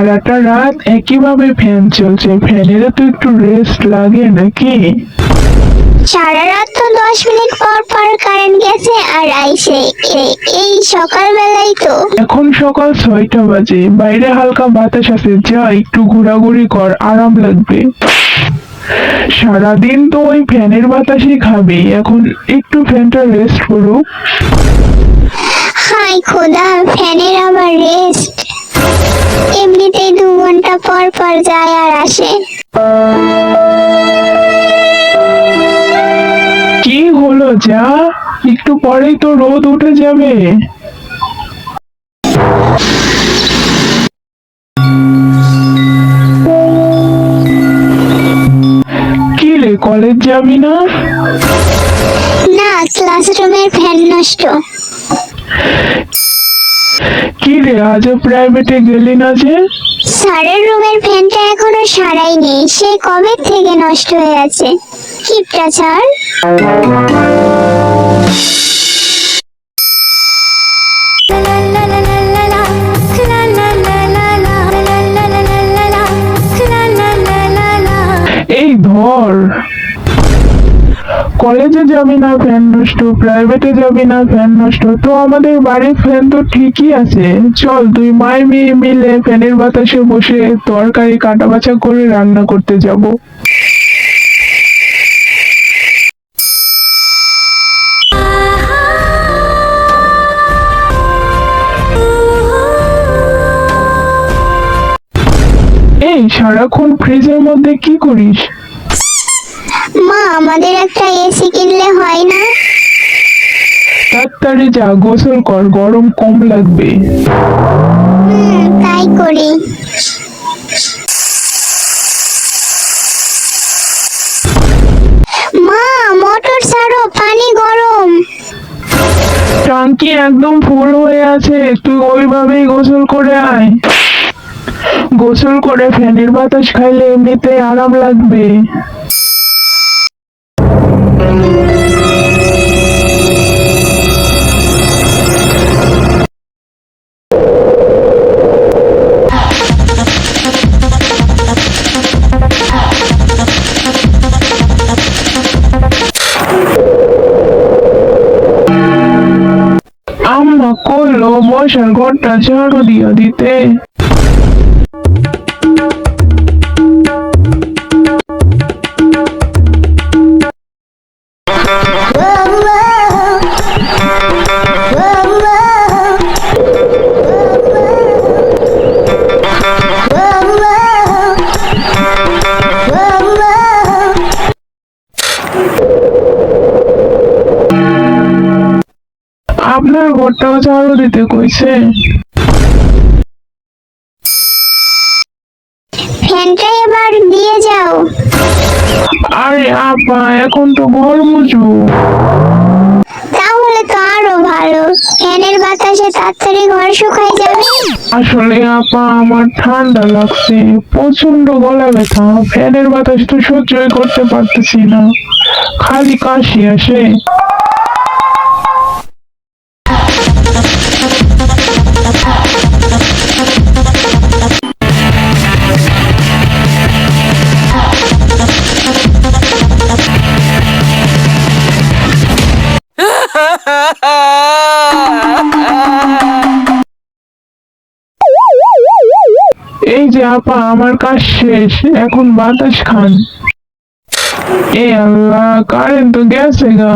সারাটা রাত একইভাবে ফ্যান চলছে। ফ্যানের তো একটু রেস্ট লাগে নাকি? সারা রাত তো দশ মিনিট পর পর কারেন্ট গেছে আর আইসে। এই সকালবেলায় তো। এখন সকাল ছয়টা বাজে। বাইরে হালকা বাতাস আছে। যা একটু ঘোরাঘুরি কর আরাম লাগবে। সারাদিন তো ওই ফ্যানের বাতাসই খাবি। এখন একটু ফ্যানটা রেস্ট করুক। হাই খোদা ফ্যানের আবার রেস্ট এমনিতেই দু ঘণ্টা পর পর যায় আর আসে। কি হলো যা? একটু পরেই তো রোদ উঠে যাবে। কি রে কলেজ যাবি না? না ক্লাসরুমের ফ্যান নষ্ট। কি রে আজও প্রাইভেটে গেলি না যে? স্যারের রুমের ফ্যানটা এখনও সারাইনি সে কবে থেকে নষ্ট হয়ে আছে? কিপটা স্যার। এই ধর। কলেজে যাবি না ফ্যান নষ্ট প্রাইভেটে যাবি না ফ্যান নষ্ট। তো আমাদের বাড়ির ফ্যান তো ঠিকই আছে। চল তুই মায় মেয়ে মিলে ফ্যানের বাতাসে বসে তরকারি কাটা বাছা করে রান্না করতে যাব। এই, সারাক্ষণ ফ্রিজের মধ্যে কি করিস? মা আমাদের একটা এসি কিনলে হয় না? তাড়াতাড়ি যা গোসল কর গরম কম লাগবে। হুম তাই করি। মা মোটর ছাড়ো পানি গরম। টাঙ্কি একদম ফুল হয়ে আছে তুই ওইভাবেই গোসল করে আয়। গোসল করে ফ্যানের বাতাস খাইলে এমনিতে আরাম লাগবে। করল বসার ঘরটা ঝাড়ু দিয়া দিতে ঘরটাও ঝাড়ু দিতে কইছে ফ্যানটা এবার দিয়ে যাও। আরে আপা এখন তো ঘর তাহলে তো আরও ভালো। ফ্যানের বাতাসে তাড়াতাড়ি ঘর শুকাই যাবে। আসলে আপা আমার ঠান্ডা লাগছে। প্রচণ্ড গলা ব্যথা। ফ্যানের বাতাস তো সহ্যই করতে পারতেছি না। খালি কাশি আসে। এই যে আপা, আমার কাজ শেষ। এখন বাতাস খান। এ আল্লাহ কারেন্ট তো গেছে গা।